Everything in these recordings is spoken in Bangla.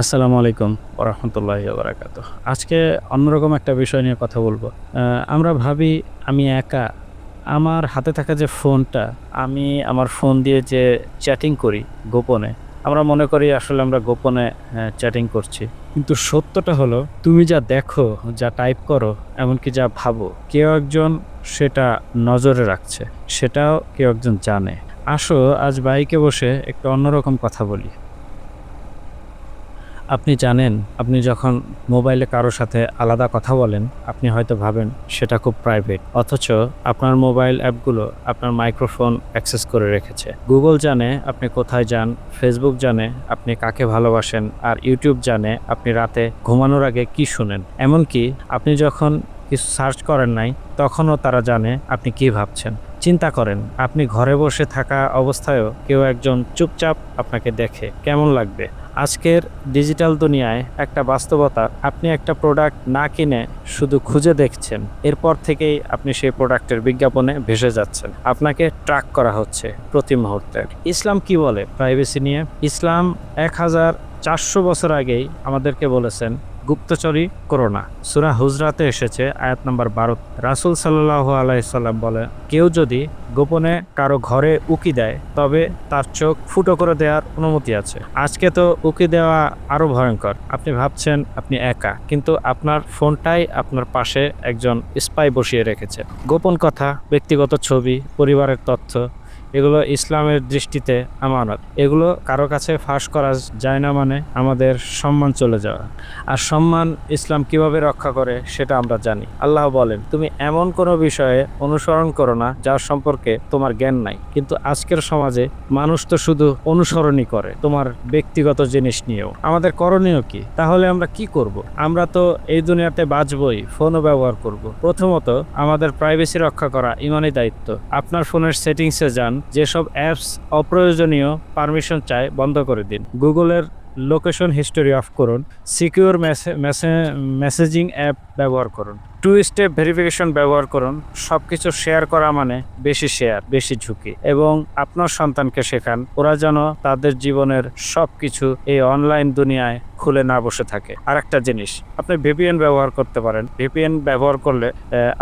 আসসালামু আলাইকুম ওরহমতুল্লাহ বারাকাত আজকে অন্যরকম একটা বিষয় নিয়ে কথা বলব। আমরা ভাবি আমি একা। আমার হাতে থাকা যে ফোনটা, আমি আমার ফোন দিয়ে যে চ্যাটিং করি গোপনে, আমরা মনে করি আসলে আমরা গোপনে চ্যাটিং করছি। কিন্তু সত্যটা হলো, তুমি যা দেখো, যা টাইপ করো, এমনকি যা ভাবো, কেউ একজন সেটা নজরে রাখছে, সেটাও কেউ একজন জানে। আসো, আজ বাইকে বসে একটু অন্যরকম কথা বলি। আপনি জানেন, আপনি যখন মোবাইলে কারোর সাথে আলাদা কথা বলেন, আপনি হয়তো ভাবেন সেটা খুব প্রাইভেট অথচ আপনার মোবাইল অ্যাপগুলো আপনার মাইক্রোফোন অ্যাক্সেস করে রেখেছে। গুগল জানে আপনি কোথায় যান ফেসবুক জানে আপনি কাকে ভালোবাসেন, আর ইউটিউব জানে আপনি রাতে ঘুমানোর আগে কি শুনেন। এমনকি আপনি যখন কিছু সার্চ করেন নাই, তখনও তারা জানে আপনি কি ভাবছেন। চিন্তা করেন, আপনি ঘরে বসে থাকা অবস্থায়ও কেউ একজন চুপচাপ আপনাকে দেখে। কেমন লাগবে? আজকের ডিজিটাল দুনিয়ায় একটা বাস্তবতা, আপনি একটা প্রোডাক্ট না কিনে শুধু খুঁজে দেখছেন, এরপর থেকেই আপনি সেই প্রোডাক্টের বিজ্ঞাপনে ভেসে যাচ্ছেন। আপনাকে ট্র্যাক করা হচ্ছে প্রতি মুহূর্তে। ইসলাম কি বলে? প্রাইভেসি নিয়ে। ইসলাম এক হাজার চারশো বছর আগেই আমাদেরকে বলেছেন গুপ্তচরী করো না। সুরা হুজরাতে এসেছে, আয়াত নাম্বার বারো। রাসুল সাল্লাহ আলাইসাল্লাম বলে, কেউ যদি গোপনে কারও ঘরে উকি দেয়, তবে তার চোখ ফুটো করে দেওয়ার অনুমতি আছে। আজকে তো উকি দেওয়া আরও ভয়ঙ্কর। আপনি ভাবছেন আপনি একা, কিন্তু আপনার ফোনটাই আপনার পাশে একজন স্পাই বসিয়ে রেখেছে। গোপন কথা, ব্যক্তিগত ছবি, পরিবারের তথ্য এগুলো ইসলামের দৃষ্টিতে আমানত। এগুলো কারও কাছে ফাঁস করা যায় না মানে আমাদের সম্মান চলে যাওয়া। আর সম্মান ইসলাম কীভাবে রক্ষা করে সেটা আমরা জানি। আল্লাহ বলেন, তুমি এমন কোনো বিষয়ে অনুসরণ করো না যার সম্পর্কে তোমার জ্ঞান নাই। কিন্তু আজকের সমাজে মানুষ তো শুধু অনুসরণই করে, তোমার ব্যক্তিগত জিনিস নিয়েও। আমাদের করণীয় কি? তাহলে আমরা কি করব? আমরা তো এই দুনিয়াতে বাঁচবই, ফোনও ব্যবহার করব। প্রথমত আমাদের প্রাইভেসি রক্ষা করা ইমানই দায়িত্ব। আপনার ফোনের সেটিংসে যান যেসব অ্যাপস অপ্রয়োজনীয় পারমিশন চায়, বন্ধ করে দিন। গুগলের লোকেশন হিস্টোরি অফ করুন, সিকিউর মেসেজিং অ্যাপ ব্যবহার করুন টু স্টেপ ভেরিফিকেশন ব্যবহার করুন সব কিছু শেয়ার করা মানে বেশি শেয়ার, বেশি ঝুঁকি। এবং আপনার সন্তানকে শেখান, ওরা যেন তাদের জীবনের সব কিছু এই অনলাইন দুনিয়ায় খুলে না বসে থাকে। আর একটা জিনিস, আপনি ভিপিএন ব্যবহার করতে পারেন। ভিপিএন ব্যবহার করলে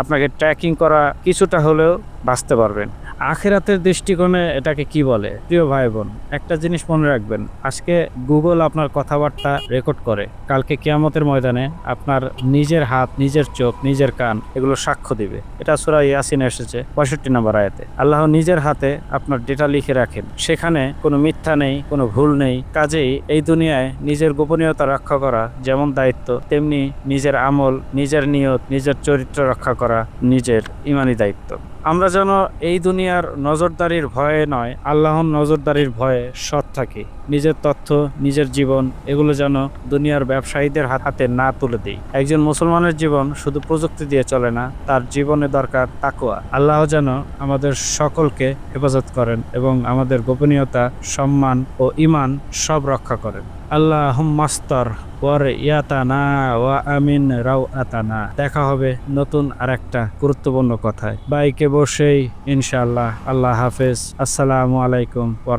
আপনাকে ট্র্যাকিং করা কিছুটা হলেও বাঁচতে পারবেন। আখেরাতের দৃষ্টিকোণে এটাকে কি বলে? প্রিয় ভাই বোন একটা জিনিস মনে রাখবেন। আজকে গুগল আপনার কথাবার্তা রেকর্ড করে। কালকে কিয়ামতের ময়দানে আপনার নিজের হাত, নিজের চোখ, নিজের কান এগুলো সাক্ষ্য দিবে। এটা সুরা ইয়াসিন এসেছে পঁয়ষট্টি নম্বর আয়াতে। আল্লাহ নিজের হাতে আপনার ডেটা লিখে রাখেন। সেখানে কোনো মিথ্যা নেই, কোনো ভুল নেই। কাজেই এই দুনিয়ায় নিজের গোপনীয়তা রক্ষা করা যেমন দায়িত্ব, তেমনি নিজের আমল, নিজের নিয়ত, নিজের চরিত্র রক্ষা করা নিজের ইমানি দায়িত্ব। আমরা যেন এই দুনিয়ার নজরদারির ভয়ে নয় আল্লাহর নজরদারির ভয়ে সৎ থাকি। নিজের তথ্য, নিজের জীবন, এগুলো যেন দুনিয়ার ব্যবসায়ীদের হাতে না তুলে দিই একজন মুসলমানের জীবন শুধু প্রযুক্তি দিয়ে চলে না, তার জীবনে দরকার তাকুয়া আল্লাহ যেন আমাদের সকলকে হেফাজত করেন এবং আমাদের গোপনীয়তা, সম্মান ও ইমান সব রক্ষা করেন। আল্লাহ মাস্তর ওয়ার ইয়াতানা ওয়া আমিন রাও আতানা দেখা হবে নতুন আর একটা গুরুত্বপূর্ণ কথায়। বাইকে বসেই ইনশাআল্লাহ। আল্লাহ হাফেজ। আসসালামু আলাইকুম ওয়া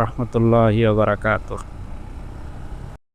wabarakatuh.